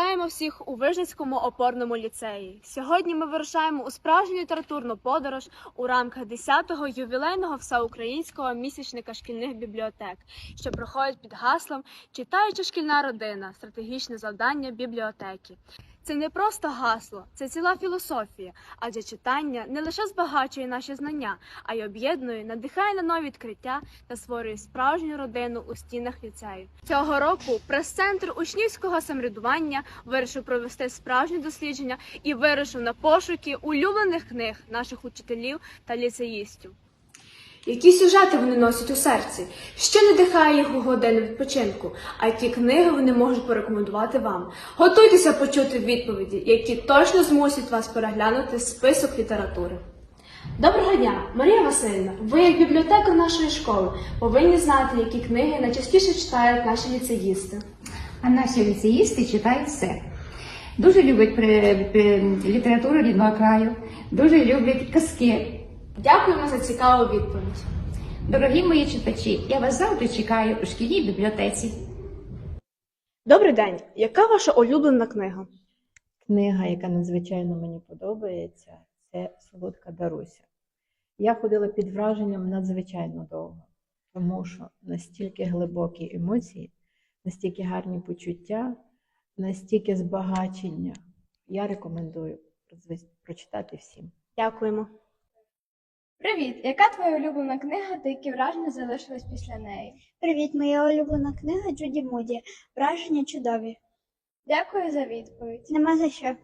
Вітаємо всіх у Вижницькому опорному ліцеї. Сьогодні ми вирушаємо у справжню літературну подорож у рамках 10-го ювілейного всеукраїнського місячника шкільних бібліотек, що проходить під гаслом Читаюча шкільна родина стратегічне завдання бібліотеки. Це не просто гасло, це ціла філософія, адже читання не лише збагачує наші знання, а й об'єднує, надихає на нові відкриття та створює справжню родину у стінах ліцею. Цього року прес-центр учнівського самоврядування вирішив провести справжнє дослідження і вирушив на пошуки улюблених книг наших учителів та ліцеїстів. Які сюжети вони носять у серці? Що надихає їх у годину відпочинку? А які книги вони можуть порекомендувати вам? Готуйтеся почути відповіді, які точно змусять вас переглянути список літератури. Доброго дня, Марія Васильівна. Ви, як бібліотекар нашої школи, повинні знати, які книги найчастіше читають наші ліцеїсти. А наші ліцеїсти читають все. Дуже люблять літературу рідного краю, дуже люблять казки. Дякуємо за цікаву відповідь. Дорогі мої читачі, я вас завжди чекаю у шкільній бібліотеці. Добрий день. Яка ваша улюблена книга? Книга, яка надзвичайно мені подобається, це Солодка Даруся. Я ходила під враженням надзвичайно довго, тому що настільки глибокі емоції, настільки гарні почуття, настільки збагачення. Я рекомендую прочитати всім. Дякуємо. Привіт! Яка твоя улюблена книга та які враження залишились після неї? Привіт, моя улюблена книга Джуді Муді. Враження чудові. Дякую за відповідь. Нема за що.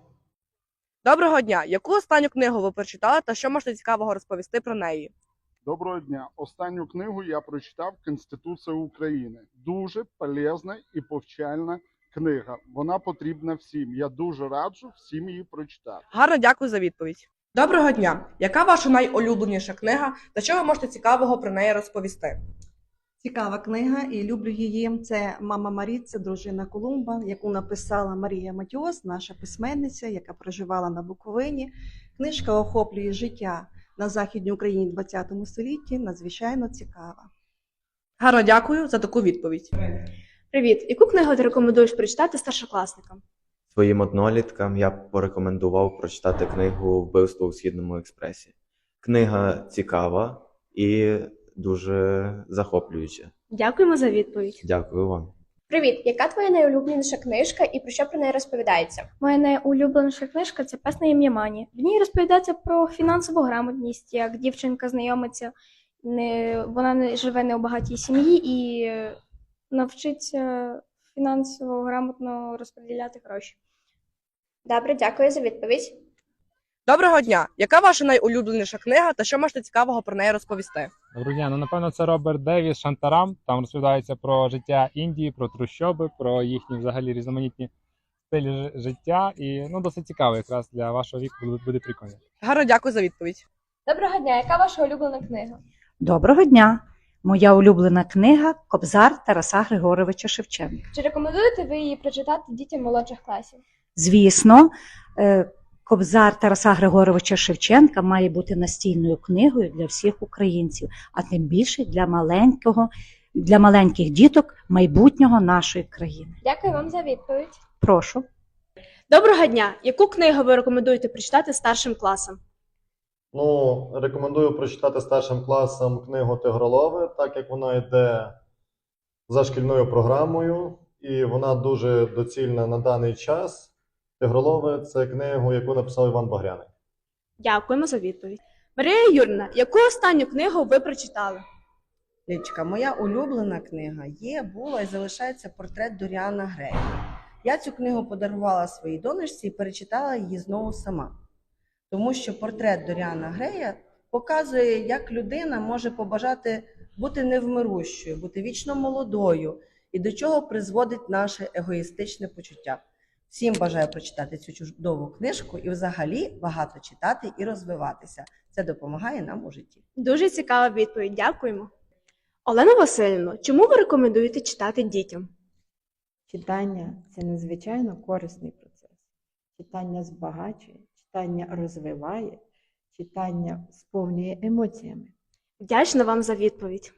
Доброго дня! Яку останню книгу ви прочитали та що можете цікавого розповісти про неї? Доброго дня. Останню книгу я прочитав Конституція України. Дуже полезна і повчальна книга. Вона потрібна всім. Я дуже раджу всім її прочитати. Гарно дякую за відповідь. Доброго дня! Яка ваша найулюбленіша книга та що ви можете цікавого про неї розповісти? Цікава книга, і люблю її. Це Мама Марі, це дружина Колумба, яку написала Марія Матіос, наша письменниця, яка проживала на Буковині. Книжка охоплює життя на Західній Україні в ХХ столітті. Надзвичайно цікава. Гарно дякую за таку відповідь. Привіт. Яку книгу ти рекомендуєш прочитати старшокласникам? Своїм одноліткам я б порекомендував прочитати книгу Вбивство у Східному експресі. Книга цікава і дуже захоплююча. Дякуємо за відповідь. Дякую вам. Привіт! Яка твоя найулюбленіша книжка і про що про неї розповідається? Моя найулюбленіша книжка це «Пес на ім'я Мані». В ній розповідається про фінансову грамотність, як дівчинка знайомиться, не, вона не живе не у багатій сім'ї і е, навчиться фінансово грамотно розподіляти гроші. Добре, дякую за відповідь. Доброго дня! Яка ваша найулюбленіша книга та що можете цікавого про неї розповісти? Доброго дня. Ну напевно, це Роберт Девіс Шантарам. Там розповідається про життя Індії, про трущоби, про їхні взагалі різноманітні стилі життя. І ну досить цікаво, якраз для вашого віку буде, буде прикольно. Гарно дякую за відповідь. Доброго дня! Яка ваша улюблена книга? Доброго дня! Моя улюблена книга Кобзар Тараса Григоровича Шевченка. Чи рекомендуєте ви її прочитати дітям молодших класів? Звісно, е, Кобзар Тараса Григоровича Шевченка має бути настільною книгою для всіх українців, а тим більше для маленького, для маленьких діток майбутнього нашої країни. Дякую вам за відповідь. Прошу. Доброго дня. Яку книгу ви рекомендуєте прочитати старшим класам? Ну, рекомендую прочитати старшим класам книгу Тигролови, так як вона йде за шкільною програмою, і вона дуже доцільна на даний час. Тигролови це книгу, яку написав Іван Багряний. Дякуємо за відповідь. Марія Юрна, яку останню книгу ви прочитали? Лічка, моя улюблена книга є, була і залишається портрет Доріана Грея. Я цю книгу подарувала своїй донечці і перечитала її знову сама. Тому що портрет Доріана Грея показує, як людина може побажати бути невмирущою, бути вічно молодою і до чого призводить наше егоїстичне почуття. Всім бажаю прочитати цю чудову книжку і взагалі багато читати і розвиватися. Це допомагає нам у житті. Дуже цікава відповідь. Дякуємо. Олена Васильівна, чому ви рекомендуєте читати дітям? Читання це надзвичайно корисний процес. Читання збагачує, читання розвиває, читання сповнює емоціями. Вдячна вам за відповідь.